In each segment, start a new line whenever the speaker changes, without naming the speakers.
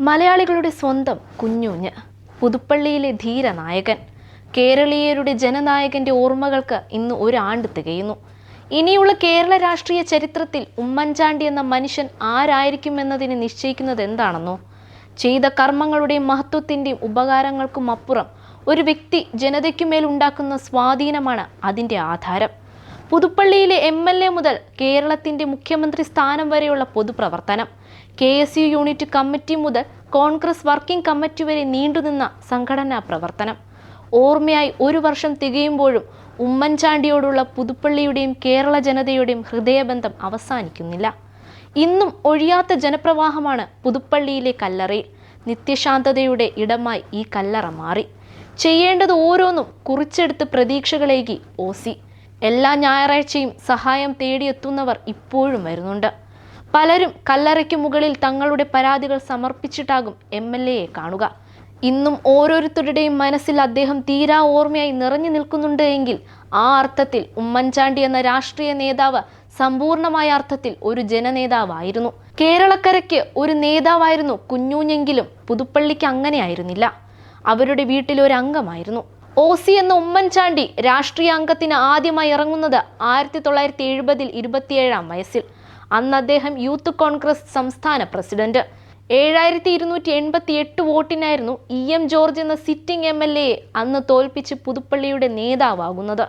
മലയാളികളുടെ സ്വന്തം കുഞ്ഞുഞ്ഞ് പുതുപ്പള്ളിയിലെ ധീരനായകൻ കേരളീയരുടെ ജനനായകന്റെ ഓർമ്മകൾക്ക് ഇന്ന് ഒരാണ്ട് തികയുന്നു. ഇനിയുള്ള കേരള രാഷ്ട്രീയ ചരിത്രത്തിൽ ഉമ്മൻചാണ്ടി എന്ന മനുഷ്യൻ ആരായിരിക്കുമെന്നതിനെ നിശ്ചയിക്കുന്നത് എന്താണെന്നോ? ചെയ്ത കർമ്മങ്ങളുടെയും മഹത്വത്തിന്റെയും ഉപകാരങ്ങൾക്കും അപ്പുറം ഒരു വ്യക്തി ജനതയ്ക്കുമേൽ ഉണ്ടാക്കുന്ന സ്വാധീനമാണ് അതിന്റെ ആധാരം. പുതുപ്പള്ളിയിലെ എം എൽ എ മുതൽ കേരളത്തിന്റെ മുഖ്യമന്ത്രി സ്ഥാനം വരെയുള്ള പൊതുപ്രവർത്തനം. K S U unit committee മുതൽ കോൺഗ്രസ് വർക്കിംഗ് കമ്മിറ്റി വരെ നീണ്ടുനിന്ന സംഘടനാ പ്രവർത്തനം. ഓർമ്മയായി ഒരു വർഷം തികയുമ്പോഴും ഉമ്മൻചാണ്ടിയോടുള്ള പുതുപ്പള്ളിയുടെയും കേരള ജനതയുടെയും ഹൃദയബന്ധം അവസാനിക്കുന്നില്ല. ഇന്നും ഒഴിയാത്ത ജനപ്രവാഹമാണ് പുതുപ്പള്ളിയിലെ കല്ലറയിൽ. നിത്യശാന്തതയുടെ ഇടമായി ഈ കല്ലറ മാറി. ചെയ്യേണ്ടത് ഓരോന്നും കുറിച്ചെടുത്ത് പ്രതീക്ഷകളേകി ഓസി. എല്ലാ ഞായറാഴ്ചയും സഹായം തേടിയെത്തുന്നവർ ഇപ്പോഴും വരുന്നുണ്ട്. പലരും കല്ലറയ്ക്ക് മുകളിൽ തങ്ങളുടെ പരാതികൾ സമർപ്പിച്ചിട്ടാകും എം എൽ എയെ കാണുക. ഇന്നും ഓരോരുത്തരുടെയും മനസ്സിൽ അദ്ദേഹം തീരാ ഓർമ്മയായി നിറഞ്ഞു നിൽക്കുന്നുണ്ട് എങ്കിൽ ആ അർത്ഥത്തിൽ ഉമ്മൻചാണ്ടി എന്ന രാഷ്ട്രീയ നേതാവ് സമ്പൂർണമായ അർത്ഥത്തിൽ ഒരു ജനനേതാവായിരുന്നു. കേരളക്കരയ്ക്ക് ഒരു നേതാവായിരുന്നു കുഞ്ഞൂഞ്ഞെങ്കിലും പുതുപ്പള്ളിക്ക് അങ്ങനെയായിരുന്നില്ല. അവരുടെ അംഗമായിരുന്നു. ഒ സി എന്ന ഉമ്മൻചാണ്ടി രാഷ്ട്രീയ അംഗത്തിന് ആദ്യമായി ഇറങ്ങുന്നത് ആയിരത്തി തൊള്ളായിരത്തി എഴുപതിൽ ഇരുപത്തിയേഴാം വയസ്സിൽ. അന്ന് അദ്ദേഹം യൂത്ത് കോൺഗ്രസ് സംസ്ഥാന പ്രസിഡന്റ്. ഏഴായിരത്തി ഇരുന്നൂറ്റി എൺപത്തി എട്ട് വോട്ടിനായിരുന്നു ഇ എം ജോർജ് എന്ന സിറ്റിംഗ് എം എൽ എയെ അന്ന് തോൽപ്പിച്ച് പുതുപ്പള്ളിയുടെ നേതാവാകുന്നത്.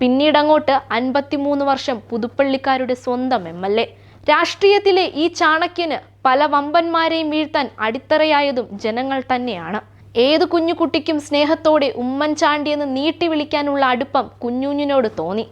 പിന്നീട് അങ്ങോട്ട് അൻപത്തിമൂന്ന് വർഷം പുതുപ്പള്ളിക്കാരുടെ സ്വന്തം എം എൽ എ. രാഷ്ട്രീയത്തിലെ ഈ ചാണക്യന് പല വമ്പന്മാരെയും വീഴ്ത്താൻ അടിത്തറയായതും ജനങ്ങൾ തന്നെയാണ്. ഏതു കുഞ്ഞു കുട്ടിക്കും സ്നേഹത്തോടെ ഉമ്മൻചാണ്ടി എന്ന് നീട്ടി വിളിക്കാനുള്ള അടുപ്പം കുഞ്ഞുഞ്ഞിനോട് തോന്നി.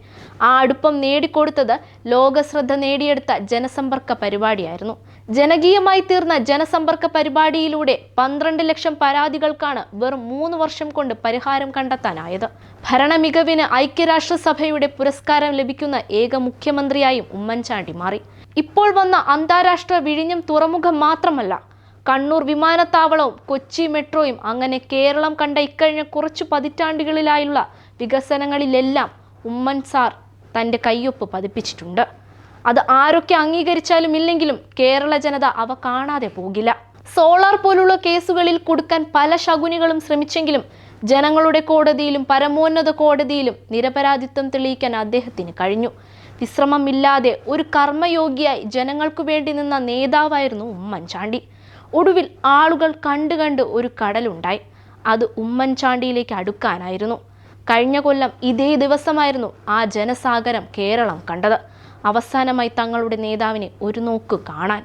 ആ അടുപ്പം നേടിക്കൊടുത്തത് ലോകശ്രദ്ധ നേടിയെടുത്ത ജനസമ്പർക്ക പരിപാടിയായിരുന്നു. ജനകീയമായി തീർന്ന ജനസമ്പർക്ക പരിപാടിയിലൂടെ പന്ത്രണ്ട് ലക്ഷം പരാതികൾക്കാണ് വെറും മൂന്ന് വർഷം കൊണ്ട് പരിഹാരം കണ്ടെത്താനായത്. ഭരണമികവിന് ഐക്യരാഷ്ട്രസഭയുടെ പുരസ്കാരം ലഭിക്കുന്ന ഏക മുഖ്യമന്ത്രിയായും ഉമ്മൻചാണ്ടി മാറി. ഇപ്പോൾ വന്ന അന്താരാഷ്ട്ര വിഴിഞ്ഞം തുറമുഖം മാത്രമല്ല കണ്ണൂർ വിമാനത്താവളവും കൊച്ചി മെട്രോയും അങ്ങനെ കേരളം കണ്ട ഇക്കഴിഞ്ഞ കുറച്ച് പതിറ്റാണ്ടുകളിലായുള്ള വികസനങ്ങളിലെല്ലാം ഉമ്മൻ സാർ തന്റെ കയ്യൊപ്പ് പതിപ്പിച്ചിട്ടുണ്ട്. അത് ആരൊക്കെ അംഗീകരിച്ചാലും ഇല്ലെങ്കിലും കേരള ജനത അവ കാണാതെ പോകില്ല. സോളാർ പോലുള്ള കേസുകളിൽ കൊടുക്കാൻ പല ശകുനികളും ശ്രമിച്ചെങ്കിലും ജനങ്ങളുടെ കോടതിയിലും പരമോന്നത കോടതിയിലും നിരപരാധിത്വം തെളിയിക്കാൻ അദ്ദേഹത്തിന് കഴിഞ്ഞു. വിശ്രമമില്ലാതെ ഒരു കർമ്മയോഗിയായി ജനങ്ങൾക്കു വേണ്ടി നിന്ന നേതാവായിരുന്നു ഉമ്മൻചാണ്ടി. ഒടുവിൽ ആളുകൾ കണ്ടു കണ്ട് ഒരു കടലുണ്ടായി. അത് ഉമ്മൻചാണ്ടിയിലേക്ക് അടുക്കാനായിരുന്നു. കഴിഞ്ഞ കൊല്ലം ഇതേ ദിവസമായിരുന്നു ആ ജനസാഗരം കേരളം കണ്ടത്. അവസാനമായി തങ്ങളുടെ നേതാവിനെ ഒരു നോക്ക് കാണാൻ